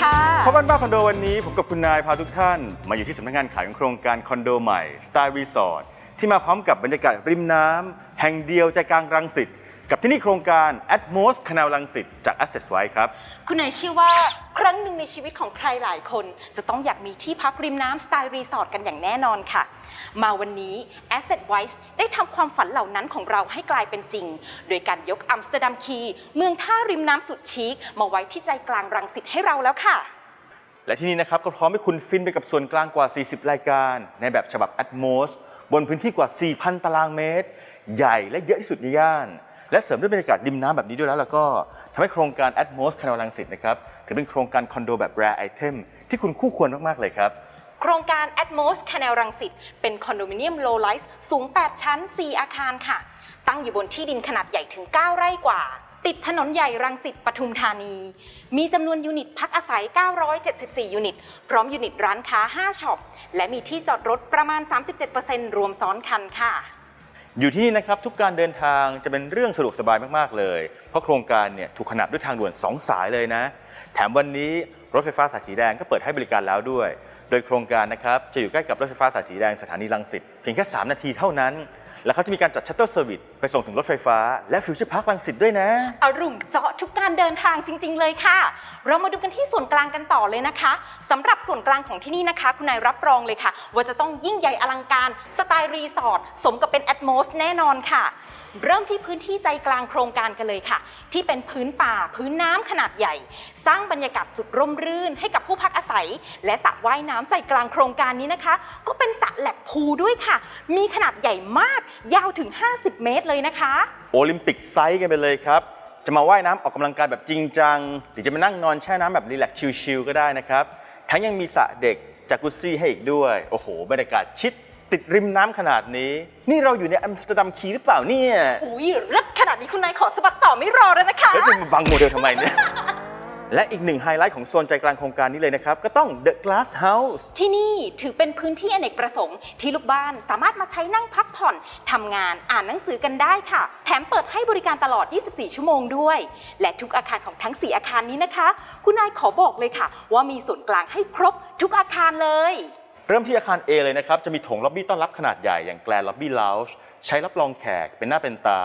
ครับสวัสดีค่ะเพราะบ้านบ้านคอนโดวันนี้ผมกับคุณนายพาทุกท่าน มาอยู่ที่สำนักงานขายของโครงการคอนโดใหม่ Style Resort ที่มาพร้อมกับบรรยากาศริมน้ำแห่งเดียวใจกลางรังสิต กับที่นี่โครงการ Atmos Canal รังสิตจาก Access ไว้ครับ คุณนายเชื่อว่าครั้งหนึ่งในชีวิตของใครหลายคน จะต้องอยากมีที่พักริมน้ำสไตล์รีสอร์ทกันอย่างแน่นอนค่ะ มาวันนี้ Asset Wise ได้ทำความฝันเหล่านั้นของเราให้กลายเป็นจริง โดยการยกอัมสเตอร์ดัมคีย์เมืองท่าริมน้ำสุดชิคมาไว้ที่ใจกลางรังสิตให้เราแล้วค่ะ และที่นี่นะครับก็พร้อมให้คุณฟินไปกับส่วนกลางกว่า 40 รายการ ในแบบฉบับ Atmos บนพื้นที่กว่า 4,000 ตารางเมตร ใหญ่และเยอะที่สุดในย่าน และเสริมด้วยบรรยากาศริมน้ำแบบนี้ด้วยแล้วแล้วก็ทำให้โครงการ Atmos คณะลังสิตนะครับถือเป็นโครงการคอนโดแบบ rare item ที่คุณคู่ควรมาก ๆ เลยครับ โครงการ Atmos Canal รังสิตเป็นคอนโดมิเนียม low rise สูง 8 ชั้น 4 อาคารค่ะ ตั้งอยู่บนที่ดินขนาดใหญ่ถึง 9 ไร่กว่า ติดถนนใหญ่รังสิตปทุมธานี มีจำนวนยูนิตพักอาศัย 974 ยูนิต พร้อมยูนิตร้านค้า 5ช็อปและมีที่จอดรถประมาณ 37%รวมซ้อนคันค่ะ อยู่ที่นี่นะครับทุกการเดินทางจะเป็นเรื่องสะดวกสบายมากๆเลย เพราะโครงการเนี่ยถูกขนาบด้วยทางด่วน 2 สายเลยนะ แถมวันนี้รถไฟฟ้าสายสีแดงก็เปิดให้บริการแล้วด้วย โดยโครงการนะครับจะอยู่ใกล้กับรถไฟฟ้าสายสีแดงสถานีลังสิตเพียงแค่ 3 นาทีเท่านั้น แล้วเขาจะมีการจัดชัตเตอร์เซอร์วิสไปส่งถึงรถไฟฟ้า และฟิวเจอร์พาร์คลังสิตด้วยนะ อรุ่งเจาะทุกการเดินทางจริง ๆ เลยค่ะ เรามาดูกันที่ส่วนกลางกันต่อเลยนะคะสำหรับส่วนกลางของที่นี่นะคะ คุณนายรับรองเลยค่ะ ว่าจะต้องยิ่งใหญ่อลังการสไตล์รีสอร์ทสมกับเป็นแอดมอสแน่นอนค่ะ เริ่มที่พื้นที่ใจกลางโครงการกันเลยค่ะ ที่เป็นพื้นป่าพื้นน้ำขนาดใหญ่ สร้างบรรยากาศสุดร่มรื่นให้กับผู้พักอาศัย และสระว่ายน้ำใจกลางโครงการนี้นะคะ ก็เป็นสระแหลบพูด้วยค่ะ มีขนาดใหญ่มากยาวถึง 50 เมตรเลยนะคะ โอลิมปิกไซส์กันไปเลยครับจะมาว่ายน้ำออกกำลังกายแบบจริงจัง หรือจะมานั่งนอนแช่น้ำแบบรีแลกซ์ชิลๆก็ได้นะครับทั้งยังมีสระเด็กจากุซี่ให้อีกด้วย โอ้โหบรรยากาศชิด ติดริมน้ำขนาดนี้ นี่เราอยู่ในอัมสเตอร์ดัมคีย์หรือเปล่าเนี่ยอุ้ยรัดขนาดนี้คุณนายขอสะบัดต่อไม่รอแล้วนะคะ แล้วจะมาบังโมเดลทำไมเนี่ย และอีกหนึ่งไฮไลท์ของโซนใจกลางโครงการนี้เลยนะครับ ก็ต้อง The Glass House ที่นี่ถือเป็นพื้นที่อเนกประสงค์ ที่ลูกบ้านสามารถมาใช้นั่งพักผ่อนทำงานอ่านหนังสือกันได้ค่ะ แถมเปิดให้บริการตลอด 24 ชั่วโมงด้วย และทุกอาคารของทั้ง 4 อาคารนี้นะคะ คุณนายขอบอกเลยค่ะ ว่ามีส่วนกลางให้ครบทุกอาคารเลย เริ่มที่อาคาร A เลยนะครับ จะมีโถงล็อบบี้ต้อนรับขนาดใหญ่อย่างแกลนล็อบบี้ล u ว g e ใช้รับรองแขกเป็นหน้าเป็นตา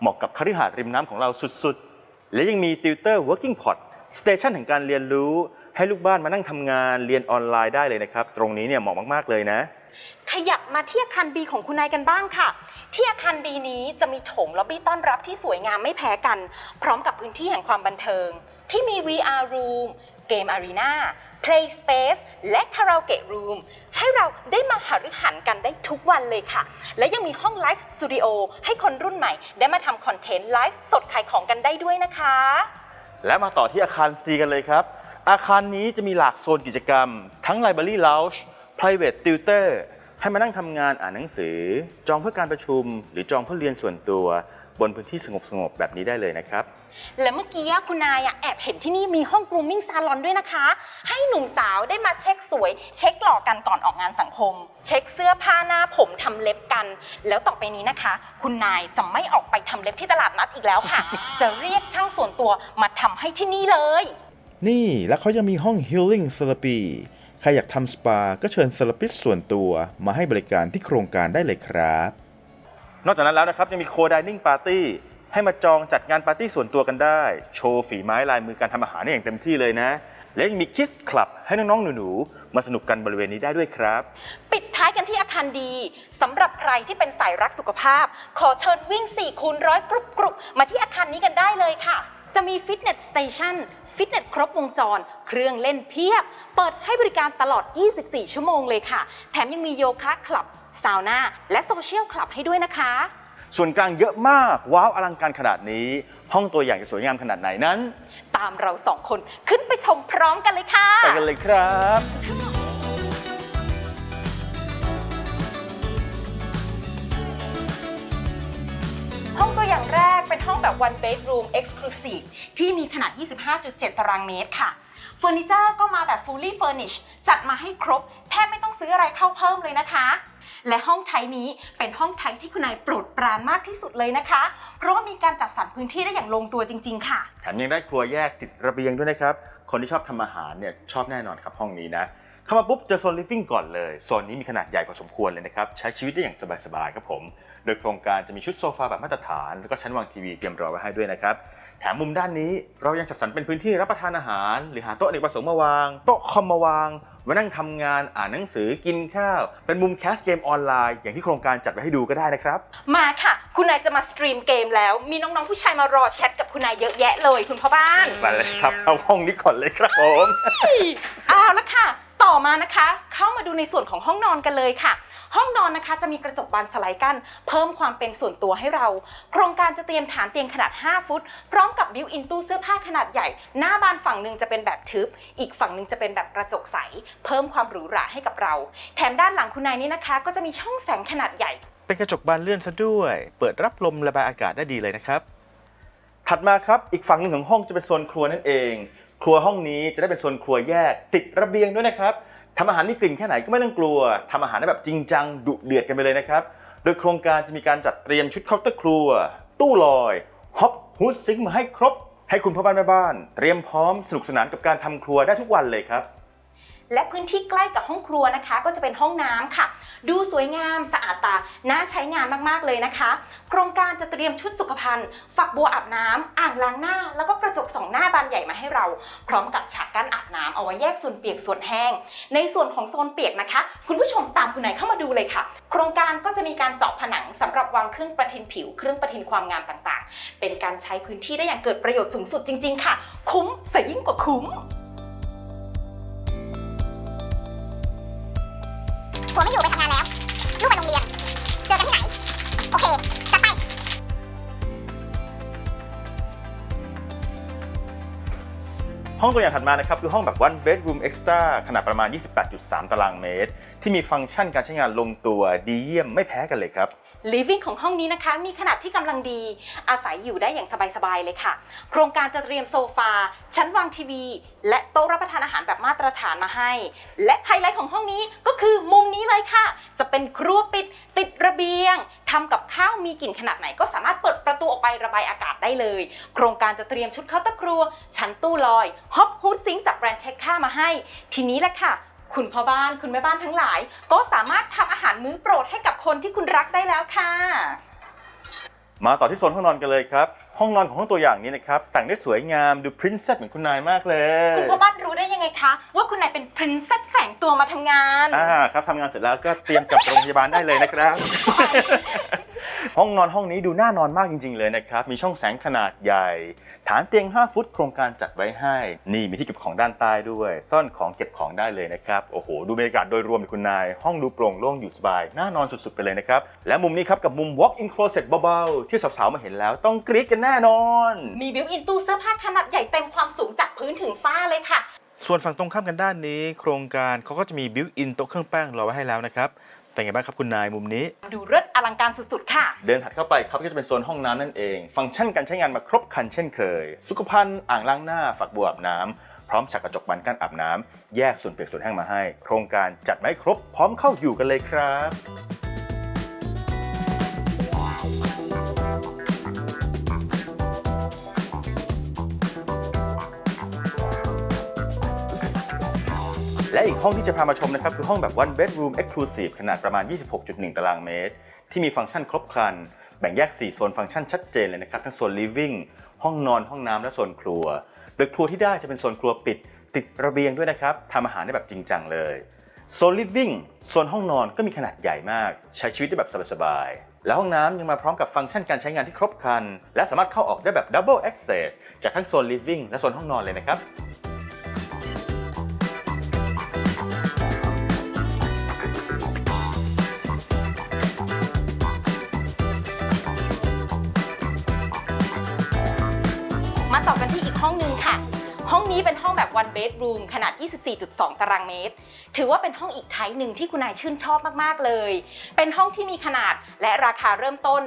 เหมาะกับคฤหาสน์ริมน้ำของเราสุดๆ และยังมีติวเตอร์ working pot สเตชันแห่งการเรียนรู้ให้ลูกบ้านมานั่งทำงานเรียนออนไลน์ได้เลยนะครับ ตรงนี้เนี่ยเหมาะมากๆเลยนะ ขยับมาที่อาคาร B ของคุณนายกันบ้างค่ะ ที่อาคาร B นี้จะมีโถงล็อบบี้ต้อนรับที่สวยงามไม่แพ้กัน พร้อมกับพื้นที่แห่งความบันเทิง ที่มี VR room เกม Arena Play Space และ Karaoke Room ให้เราได้มาหารือหันกันได้ทุกวันเลยค่ะ และยังมีห้องไลฟ์สตูดิโอให้คนรุ่นใหม่ ได้มาทำคอนเทนต์ไลฟ์สดขายของกันได้ด้วยนะคะ และมาต่อที่อาคาร C กันเลยครับ อาคารนี้จะมีหลากโซนกิจกรรม ทั้ง Library Lounge Private Tutor ให้มานั่งทำงานอ่านหนังสือ จองเพื่อการประชุม หรือจองเพื่อเรียนส่วนตัว บนพื้นที่สงบๆแบบนี้ได้เลยนะครับ และเมื่อกี้คุณนายอะแอบเห็นที่นี่มีห้อง grooming salon ด้วยนะคะ ให้หนุ่มสาวได้มาเช็คสวย เช็คหล่อกันก่อนออกงานสังคม เช็คเสื้อผ้าหน้าผมทำเล็บกัน แล้วต่อไปนี้นะคะ คุณนายจะไม่ออกไปทำเล็บที่ตลาดนัดอีกแล้วค่ะ จะเรียกช่างส่วนตัวมาทำให้ที่นี่เลย นี่แล้วเขายังมีห้อง Healing Therapy ใครอยากทำสปา ก็เชิญเซราปิสส่วนตัวมาให้บริการที่โครงการได้เลยครับ นอกจากนั้นแล้วนะครับยังมีโคดิเนิ่งปาร์ตี้ให้มาจองจัดงานปาร์ตี้ส่วนตัวกันได้ โชว์ฝีไม้ลายมือการทำอาหารอย่างเต็มที่เลยนะ และยังมีคิสคลับให้น้องๆหนูๆมาสนุกกันบริเวณนี้ได้ด้วยครับ ปิดท้ายกันที่อาคารดีสำหรับใครที่เป็นสายรักสุขภาพ ขอเชิญวิ่ง4คูณร้อยกรุบกรุบมาที่อาคารนี้กันได้เลยค่ะ จะมีฟิตเนสสเตชันฟิตเนสครบวงจร เครื่องเล่นเพียบ เปิดให้บริการตลอด 24 ชั่วโมงเลยค่ะ แถมยังมีโยคะคลับ ซาวน่า และโซเชียลคลับให้ด้วยนะคะ ส่วนกลางเยอะมาก ว้าวอลังการขนาดนี้ ห้องตัวอย่างจะสวยงามขนาดไหนนั้น ตามเราสองคนขึ้นไปชมพร้อมกันเลยค่ะ ไปกันเลยครับ ห้องตัวอย่างแรก เป็นห้องแบบ one bedroom exclusive ที่มีขนาด 25.7 ตารางเมตรค่ะเฟอร์นิเจอร์ก็มาแบบ fully furnished จัดมาให้ครบ แทบไม่ต้องซื้ออะไรเข้าเพิ่มเลยนะคะ และห้องใช้นี้เป็นห้องใช้ที่คุณนายโปรดปรานมากที่สุดเลยนะคะ เพราะว่ามีการจัดสรรพื้นที่ได้อย่างลงตัวจริง ๆ ค่ะ แถมยังได้ครัวแยกติดระเบียงด้วยนะครับ คนที่ชอบทำอาหารเนี่ยชอบแน่นอนครับห้องนี้นะเข้ามาปุ๊บเจอโซน living ก่อนเลย โซนนี้มีขนาดใหญ่พอสมควรเลยนะครับ ใช้ชีวิตได้อย่างสบายๆครับผม โดยโครงการจะมีชุดโซฟาแบบมาตรฐาน แล้วก็ชั้นวางทีวีเตรียมรอไว้ให้ด้วยนะครับ แถมมุมด้านนี้เรายังจัดสรรเป็นพื้นที่รับประทานอาหาร หรือหาโต๊ะอเนกประสงค์มาวาง โต๊ะคอมมาวางมานั่งทำงานอ่านหนังสือกินข้าว เป็นมุมแคสเกมออนไลน์ อย่างที่โครงการจัดไว้ให้ดูก็ได้นะครับ มาค่ะ คุณนายจะมาสตรีมเกมแล้ว มีน้องๆผู้ชายมารอแชทกับคุณนายเยอะแยะเลย คุณพ่อบ้านมาเลยครับเอาห้องนี้ก่อนเลยครับผมเอาละค่ะ ต่อมานะคะ เข้ามาดูในส่วนของห้องนอนกันเลยค่ะ ห้องนอนนะคะจะมีกระจกบานสไลด์กั้นเพิ่มความเป็นส่วนตัวให้เรา โครงการจะเตรียมฐานเตียงขนาด 5 ฟุต พร้อมกับบิวอินตู้เสื้อผ้าขนาดใหญ่ หน้าบานฝั่งหนึ่งจะเป็นแบบทึบ อีกฝั่งหนึ่งจะเป็นแบบกระจกใส เพิ่มความหรูหราให้กับเรา แถมด้านหลังคุณนายนี่นะคะ ก็จะมีช่องแสงขนาดใหญ่ เป็นกระจกบานเลื่อนซะด้วย เปิดรับลมระบายอากาศได้ดีเลยนะครับ ถัดมาครับ อีกฝั่งหนึ่งของห้องจะเป็นโซนครัวนั่นเอง ครัวห้องนี้จะได้เป็นโซนครัวแยกติดระเบียงด้วยนะครับทำอาหารมีกลิ่นแค่ไหนก็ไม่ต้องกลัวทำอาหารได้แบบจริงจังดุเดือดกันไปเลยนะครับ โดยโครงการจะมีการจัดเตรียมชุดเคาน์เตอร์ครัว ตู้ลอยฮอปฮูดซิงค์มาให้ครบ ให้คุณพ่อบ้านแม่บ้าน เตรียมพร้อมสนุกสนานกับการทำครัวได้ทุกวันเลยครับ และพื้นที่ใกล้กับห้องครัวนะคะ ก็จะเป็นห้องน้ำค่ะ ดูสวยงามสะอาดตาน่าใช้งานมากๆเลยนะคะ โครงการจะเตรียมชุดสุขภัณฑ์ ฝักบัวอาบน้ำอ่างล้างหน้า แล้วก็กระจกสองหน้าบานใหญ่มาให้เรา พร้อมกับฉากกั้นอาบน้ำเอาไว้แยกส่วนเปียกส่วนแห้ง ในส่วนของโซนเปียกนะคะ คุณผู้ชมตามคุณนายเข้ามาดูเลยค่ะ โครงการก็จะมีการเจาะผนังสำหรับวางเครื่องประทินผิว เครื่องประทินความงามต่างๆ เป็นการใช้พื้นที่ได้อย่างเกิดประโยชน์สูงสุดจริง ๆ ค่ะ คุ้มเสียยิ่งกว่าคุ้ม ผัวไม่อยู่ไปทำงานแล้ว ลูกไปโรงเรียน เจอกันที่ไหน โอเค จัดไป ห้องตัวอย่างถัดมานะครับ คือห้องแบบ one bedroom extra ขนาดประมาณ 28.3 ตารางเมตร ที่มีฟังก์ชันการใช้งานลงตัวดีเยี่ยมไม่แพ้กันเลยครับ living ของห้องนี้นะคะ มีขนาดที่กำลังดี อาศัยอยู่ได้อย่างสบายๆเลยค่ะ โครงการจะเตรียมโซฟา ชั้นวางทีวี และโต๊ะรับประทานอาหารแบบมาตรฐานมาให้ และไฮไลท์ของห้องนี้ก็คือมุมนี้เลยค่ะ จะเป็นครัวปิดติดระเบียงทำกับข้าวมีกลิ่นขนาดไหน ก็สามารถเปิดประตูออกไประบายอากาศได้เลย โครงการจะเตรียมชุดเคาน์เตอร์ครัว ชั้นตู้ลอยฮอปฮูดซิงจากแบรนด์เช็คค่ามาให้ ทีนี้แหละค่ะ คุณพ่อบ้านคุณแม่บ้านทั้งหลาย ก็สามารถทำอาหารมื้อโปรดให้กับคนที่คุณรักได้แล้วค่ะ มาต่อที่โซนห้องนอนกันเลยครับ ห้องนอนของห้องตัวอย่างนี้นะครับ แต่งได้สวยงามดูพรินเซสเหมือนคุณนายมากเลยคุณพ่อบ้านรู้ได้ยังไงคะ ว่าคุณนายเป็นพรินเซสแฝงตัวมาทำงาน อ่าครับทำงานเสร็จแล้วก็เตรียมกลับโรงพยาบาลได้เลยนะครับ ห้องนอนห้องนี้ดูน่านอนมากจริง ๆ เลยนะครับ มีช่องแสงขนาดใหญ่ ฐานเตียง 5 ฟุตโครงการจัดไว้ให้ นี่มีที่เก็บของด้านใต้ด้วย ซ่อนของเก็บของได้เลยนะครับ โอ้โห ดูบรรยากาศโดยรวมเลยคุณนาย ห้องดูโปร่งโล่งอยู่สบาย น่านอนสุดๆ ไปเลยนะครับ และมุมนี้ครับกับมุม walk-in closet เบาๆ ที่สาวๆ มาเห็นแล้วต้องกรี๊ดกันแน่นอน มีบิวอินตู้เสื้อผ้าขนาดใหญ่เต็มความสูงจากพื้นถึงฟ้าเลยค่ะ ส่วนฝั่งตรงข้ามกันด้านนี้ โครงการเขาก็จะมี built-in โต๊ะเครื่องแป้งรอไว้ให้แล้วนะครับ เป็นไงบ้างครับคุณนายมุมนี้ ดูเลิศอลังการสุดๆ ค่ะ เดินถัดเข้าไปครับก็จะเป็นโซนห้องน้ำนั่นเอง ฟังก์ชันการใช้งานมาครบครันเช่นเคย สุขภัณฑ์อ่างล้างหน้าฝักบัวอาบน้ำพร้อมฉากกระจกบานกั้นอาบน้ำแยกส่วนเปียกส่วนแห้งมาให้ โครงการจัดมาให้ครบพร้อมเข้าอยู่กันเลยครับ และอีกห้องที่จะพามาชมนะครับคือห้องแบบ one bedroom exclusive ขนาดประมาณ 26.1 ตารางเมตร ที่มีฟังก์ชันครบครัน แบ่งแยก 4 โซนฟังก์ชันชัดเจนเลยนะครับ ทั้งโซน living ห้องนอนห้องน้ำและโซนครัว โดยครัวที่ได้จะเป็นโซนครัวปิด ติดระเบียงด้วยนะครับทำอาหารได้แบบจริงจังเลยโซน living โซนห้องนอนก็มีขนาดใหญ่มาก ใช้ชีวิตได้แบบสบายๆ และห้องน้ำยังมาพร้อมกับฟังก์ชันการใช้งานที่ครบครัน และสามารถเข้าออกได้แบบ double access จากทั้งโซน living และโซนห้องนอนเลยนะครับ มาต่อกันที่อีกห้องหนึงค่ะ ห้องนี้เป็นห้องแบบ one bedroom ขนาด 24.2 ตารางเมตร ถือว่าเป็นห้องอีกไทป์หนึ่งที่คุณนายชื่นชอบมาก ๆ เลย เป็นห้องที่มีขนาดและราคาเริ่มต้น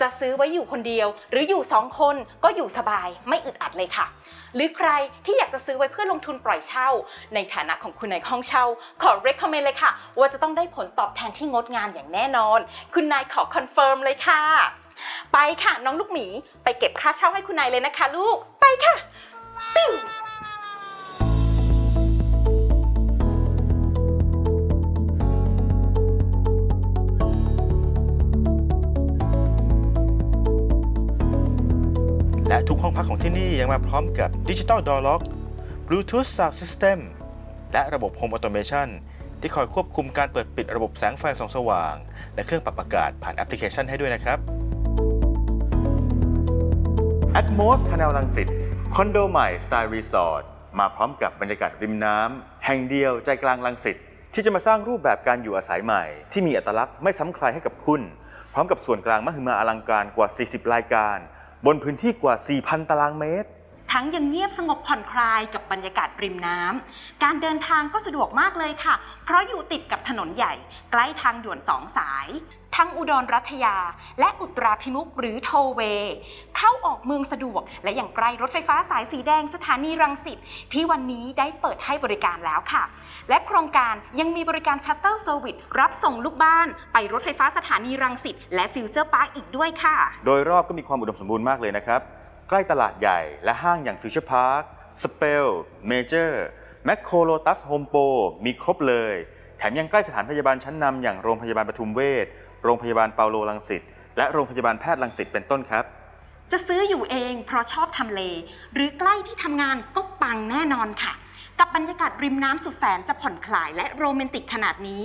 จะซื้อไว้อยู่คนเดียว หรืออยู่ 2 คนก็อยู่สบายไม่อึดอัดเลยค่ะ หรือใครที่อยากจะซื้อไว้เพื่อลงทุนปล่อยเช่า ในฐานะของคุณนายห้องเช่า ขอ recommend เลยค่ะ ว่าจะต้องได้ผลตอบแทนที่งดงามอย่างแน่นอน คุณนายขอคอนเฟิร์มเลยค่ะ ไปค่ะน้องลูกหมีไปเก็บค่าเช่าให้คุณนายเลยนะคะ ลูกไปค่ะปิ้วและทุกห้องพักของที่นี่ยังมาพร้อมกับดิจิตอลดอร์ล็อกบลูทูธซาวด์ซิสเต็มและระบบโฮมออโตเมชันที่คอยควบคุมการเปิดปิดระบบแสงไฟส่องสว่าง และเครื่องปรับอากาศผ่านแอปพลิเคชันให้ด้วยนะครับ Atmos คานาลังสิตคอนโดใหม่สไตล์รีสอร์ทมาพร้อมกับบรรยากาศริมน้ำแห่งเดียวใจกลางลังสิตที่จะมาสร้างรูปแบบการอยู่อาศัยใหม่ ที่มีอัตลักษณ์ไม่ซ้ำใครให้กับคุณ พร้อมกับส่วนกลางมหึมาอลังการกว่า 40 รายการ บนพื้นที่กว่า 4,000 ตารางเมตร ทั้งยังเงียบสงบผ่อนคลายกับบรรยากาศริมน้ำ การเดินทางก็สะดวกมากเลยค่ะ เพราะอยู่ติดกับถนนใหญ่ ใกล้ทางด่วนสองสาย ทั้งอุดรรัตยา และอุตราพิมุกหรือโทเว เข้าออกเมืองสะดวก และอย่างใกล้รถไฟฟ้าสายสีแดงสถานีรังสิตที่วันนี้ได้เปิดให้บริการแล้วค่ะ และโครงการยังมีบริการชัตเตอร์เซอร์วิสรับส่งลูกบ้าน ไปรถไฟฟ้าสถานีรังสิตและฟิวเจอร์พาร์คอีกด้วยค่ะ โดยรอบก็มีความอุดมสมบูรณ์มากเลยนะครับ ใกล้ตลาดใหญ่และห้างอย่างฟิวเจอร์พาร์คสเปลเมเจอร์แมคโครโลตัสโฮมโปรมีครบเลย แถมยังใกล้สถานพยาบาลชั้นนำอย่างโรงพยาบาลปทุมเวชโรงพยาบาลเปาโลลังสิตและโรงพยาบาลแพทย์ลังสิตเป็นต้นครับ จะซื้ออยู่เองเพราะชอบทำเล หรือใกล้ที่ทำงานก็ปังแน่นอนค่ะ กับบรรยากาศริมน้ำสุดแสนจะผ่อนคลายและโรแมนติกขนาดนี้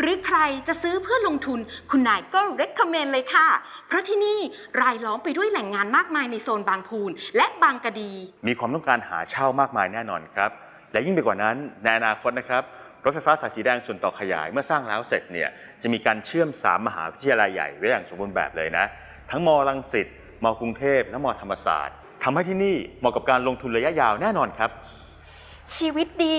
หรือใครจะซื้อเพื่อลงทุน คุณนายก็ recommend เลยค่ะ เพราะที่นี่รายล้อมไปด้วยแหล่งงานมากมายในโซนบางพูน และบางกะดี มีความต้องการหาเช่ามากมายแน่นอนครับ และยิ่งไปกว่านั้นในอนาคตนะครับ รถไฟฟ้าสายสีแดงส่วนต่อขยายเมื่อสร้างแล้วเสร็จเนี่ยจะมีการเชื่อม 3 มหาวิทยาลัยใหญ่ไว้อย่างสมบูรณ์แบบเลยนะ ทั้งมรังสิตมกรุงเทพและมธรรมศาสตร์ทำให้ที่นี่เหมาะกับการลงทุนระยะยาวแน่นอนครับ ชีวิตดี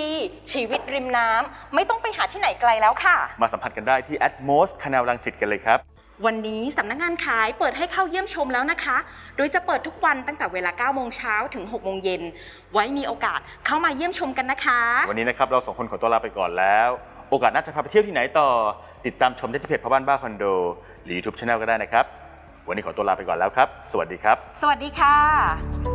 ชีวิตริมน้ำไม่ต้องไปหาที่ไหนไกลแล้วค่ะ มาสัมผัสกันได้ที่ Atmos คานาลังสิตกันเลยครับ วันนี้สำนักงานขายเปิดให้เข้าเยี่ยมชมแล้วนะคะ โดยจะเปิดทุกวันตั้งแต่เวลา 9 โมงเช้าถึง 6 โมงเย็น ไว้มีโอกาสเข้ามาเยี่ยมชมกันนะคะ วันนี้นะครับเราสองคนขอตัวลาไปก่อนแล้ว โอกาสหน่าจะพาไปเที่ยวที่ไหนต่อ ติดตามชมได้ที่เพจพ่อบ้านบ้าคอนโด หรือ YouTube Channel ก็ได้นะครับ วันนี้ขอตัวลาไปก่อนแล้วครับ สวัสดีครับ สวัสดีค่ะ